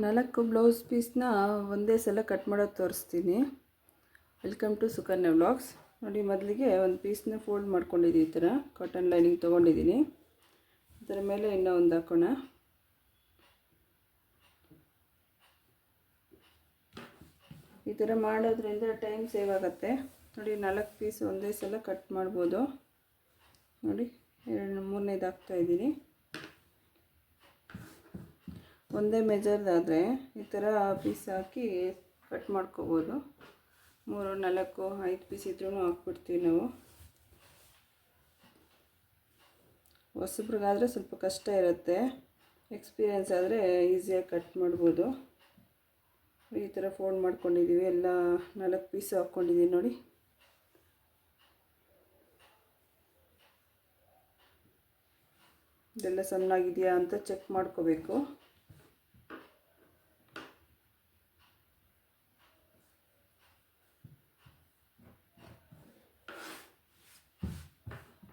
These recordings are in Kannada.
ನಾಲ್ಕು ಬ್ಲೌಸ್ ಪೀಸ್ನ ಒಂದೇ ಸಲ ಕಟ್ ಮಾಡೋದು ತೋರಿಸ್ತೀನಿ. ವೆಲ್ಕಮ್ ಟು ಸುಕನ್ಯ ಬ್ಲಾಗ್ಸ್ ನೋಡಿ, ಮೊದಲಿಗೆ ಒಂದು ಪೀಸ್ನ ಫೋಲ್ಡ್ ಮಾಡ್ಕೊಂಡಿದ್ದೀನಿ ಈ ಥರ. ಕಾಟನ್ ಲೈನಿಂಗ್ ತೊಗೊಂಡಿದ್ದೀನಿ. ಅದರ ಮೇಲೆ ಇನ್ನೂ ಒಂದು ಹಾಕೋಣ. ಈ ಥರ ಮಾಡೋದ್ರಿಂದ ಟೈಮ್ ಸೇವ್ ಆಗುತ್ತೆ. ನೋಡಿ, ನಾಲ್ಕು ಪೀಸ್ ಒಂದೇ ಸಲ ಕಟ್ ಮಾಡ್ಬೋದು. ನೋಡಿ, ಎರಡು, ಮೂರನೇದು ಹಾಕ್ತಾಯಿದ್ದೀನಿ ಒಂದೇ ಮೆಜರ್ದಾದರೆ ಈ ಥರ ಪೀಸ್ ಹಾಕಿ ಕಟ್ ಮಾಡ್ಕೋಬೋದು. ಮೂರು, ನಾಲ್ಕು, ಐದು ಪೀಸ್ ಇದ್ರೂ ಹಾಕ್ಬಿಡ್ತೀವಿ ನಾವು. ಹೊಸಬ್ರಿಗಾದರೆ ಸ್ವಲ್ಪ ಕಷ್ಟ ಇರುತ್ತೆ. ಎಕ್ಸ್ಪೀರಿಯೆನ್ಸ್ ಆದರೆ ಈಸಿಯಾಗಿ ಕಟ್ ಮಾಡ್ಬೋದು. ಈ ಥರ ಫೋಲ್ಡ್ ಮಾಡ್ಕೊಂಡಿದ್ದೀವಿ. ಎಲ್ಲ ನಾಲ್ಕು ಪೀಸ್ ಹಾಕ್ಕೊಂಡಿದ್ದೀವಿ ನೋಡಿ. ಇದೆಲ್ಲ ಸಣ್ಣಾಗಿದೆಯಾ ಅಂತ ಚೆಕ್ ಮಾಡ್ಕೋಬೇಕು.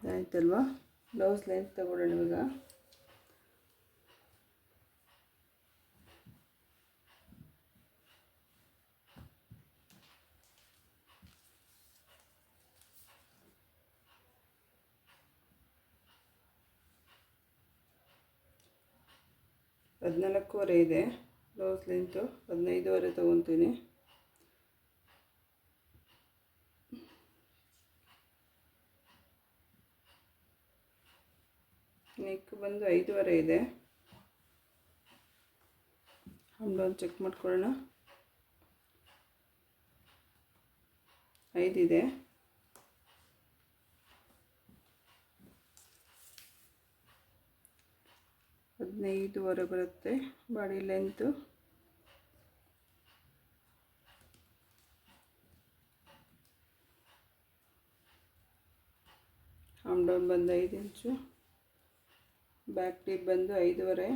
ಆಯ್ತಲ್ವಾ? ಬ್ಲೌಸ್ ಲೆಂತ್ ತಗೊಳ್ಳೋಣ ಇವಾಗ. ಹದಿನಾಲ್ಕೂವರೆ ಇದೆ. ಬ್ಲೌಸ್ ಲೆಂತು ಹದಿನೈದುವರೆ ತೊಗೊತೀನಿ. ನೆಕ್ ಬಂದು ಐದೂವರೆ ಇದೆ. ಹಂಡೊಂದು ಚೆಕ್ ಮಾಡ್ಕೊಳ್ಳೋಣ. ಐದಿದೆ ಹದಿನೈದುವರೆ ಬರುತ್ತೆ ಬಾಡಿ ಲೆಂತು ಡೌನ್ ಬಂದು ಐದು ಇಂಚು ಬ್ಯಾಕ್ ಟೀಪ್ ಬಂದು ಐದೂವರೆ.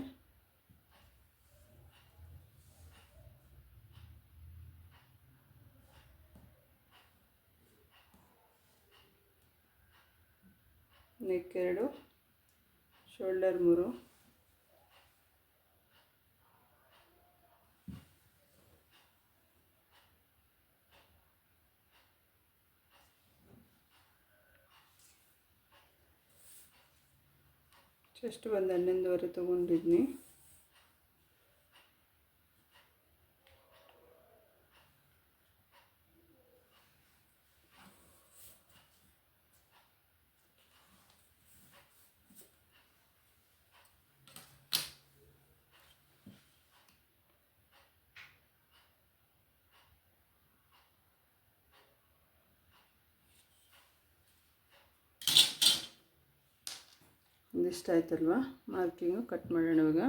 ನೆಕ್ ಎರಡು ಶೋಲ್ಡರ್ ಮೂರು. ಚೆಸ್ಟ್ ಒಂದು ಹನ್ನೊಂದುವರೆ ತೊಗೊಂಡಿದ್ನಿ. ಒಂದಿಷ್ಟು ಆಯ್ತಲ್ವ? ಮಾರ್ಕಿಂಗು ಕಟ್ ಮಾಡೋಣ ಇವಾಗ.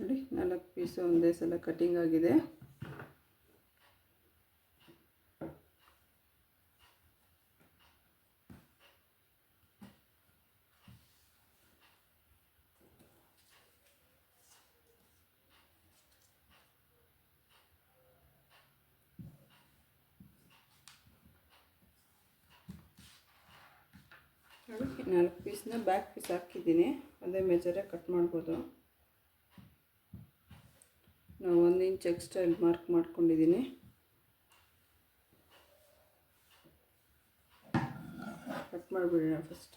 ನೋಡಿ ನಾಲ್ಕು ಪೀಸು ಒಂದೇ ಸಲ ಕಟಿಂಗ್ ಆಗಿದೆ. ನಾಲ್ಕು ಪೀಸ್ನ ಬ್ಯಾಕ್ ಪೀಸ್ ಹಾಕಿದ್ದೀನಿ. ಅದೇ ಮೆಜರೇ ಕಟ್ ಮಾಡ್ಬೋದು. ನಾವು ಒಂದು ಇಂಚ್ ಎಕ್ಸ್ಟ್ರಾ ಇಲ್ಲಿ ಮಾರ್ಕ್ ಮಾಡ್ಕೊಂಡಿದ್ದೀನಿ ಕಟ್ ಮಾಡಿಬಿಡೋಣ ಫಸ್ಟ್